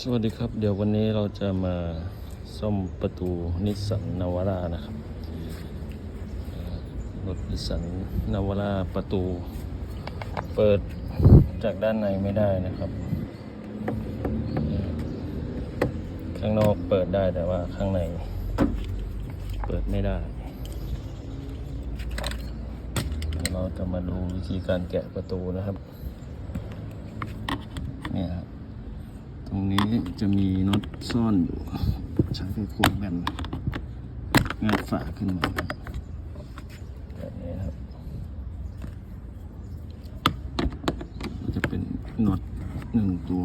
สวัสดีครับ เดี๋ยววันนี้เราจะมาซ่อมประตูนิสสันนาวาร่านะครับรถนิสสันนาวาร่าประตู เปิดจากด้านในไม่ได้นะครับ ข้างนอกเปิดได้แต่ว่าข้างในเปิดไม่ได้เราจะมาดูวิธีการแกะประตูนะครับ เนี่ยครับ รงนี้จะมีน็อตซ่อนอยู่ ใช้ไขควงแบนงัดฝาขึ้นมาแบบนี้ครับจะเป็นน็อตหนึ่งตัว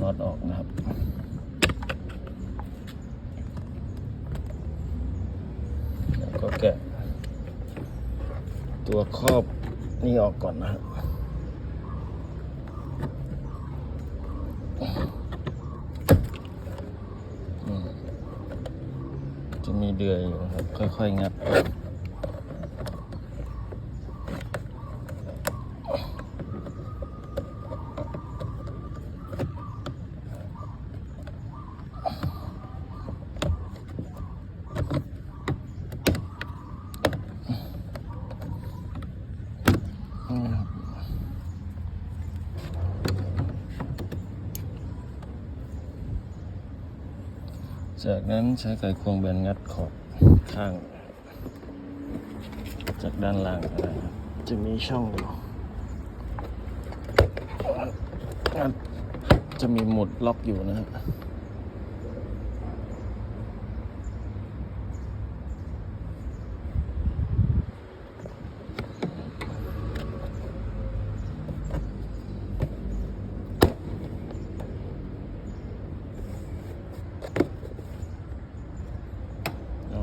น็อตออกนะครับแล้วก็แกะตัวครอบ นี่ออกก่อนนะครับจะมีเดือยอยู่ครับ ค่อยๆ งัด จากนั้นใช้ไขควงแบนงัดขอบข้าง จากด้านล่างนะครับจะมีช่องอยู่งัดจะมีหมุดล็อกอยู่นะฮะอ๋อ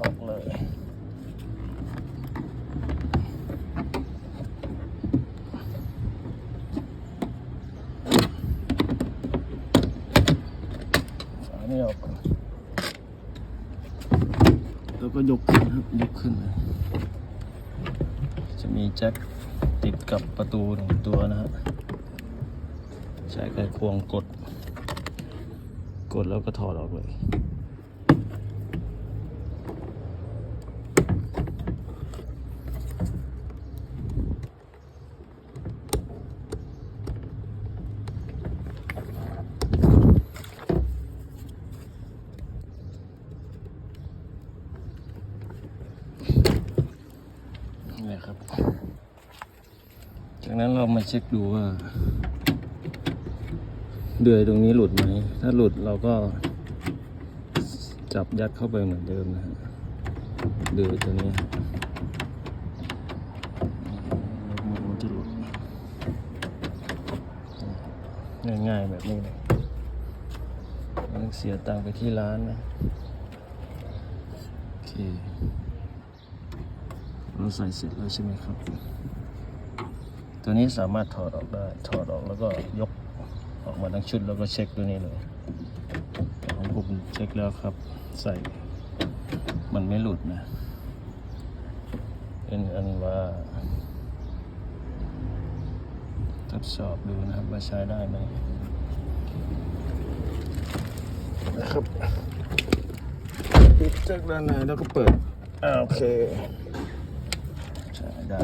ออกเลย ฝา ไม่ออกแล้วก็ยกขึ้นครับยกขึ้นจะมีแจ็คติดกับประตูหนึ่งตัวนะฮะใช้ไขควงกด กดแล้วก็ถอดออกเลย นี่ครับ จากนั้นเรามาเช็คดูว่า เดือยตรงนี้หลุดไหม ถ้าหลุดเราก็จับยัดเข้าไปเหมือนเดิมนะฮะเดือยตัวนี้ไม่รู้จะหลุดง่ายๆแบบนี้เลยไม่ต้องเสียตังค์ไปที่ร้านนะโอเคเรา ใส่เสร็จแล้วใช่ไหมครับ ตัวนี้สามารถถอดออกได้ ถอดออกแล้วก็ยกออกมาทั้งชุดแล้วก็เช็คตัวนี้เลยของผมเช็คแล้วครับ ใส่มันไม่หลุดนะ เป็นอันว่าทดสอบดูนะครับว่าใช้ได้ไหมนะครับปิดจากด้านในแล้วก็เปิดอ่าโอเคใช้ ได้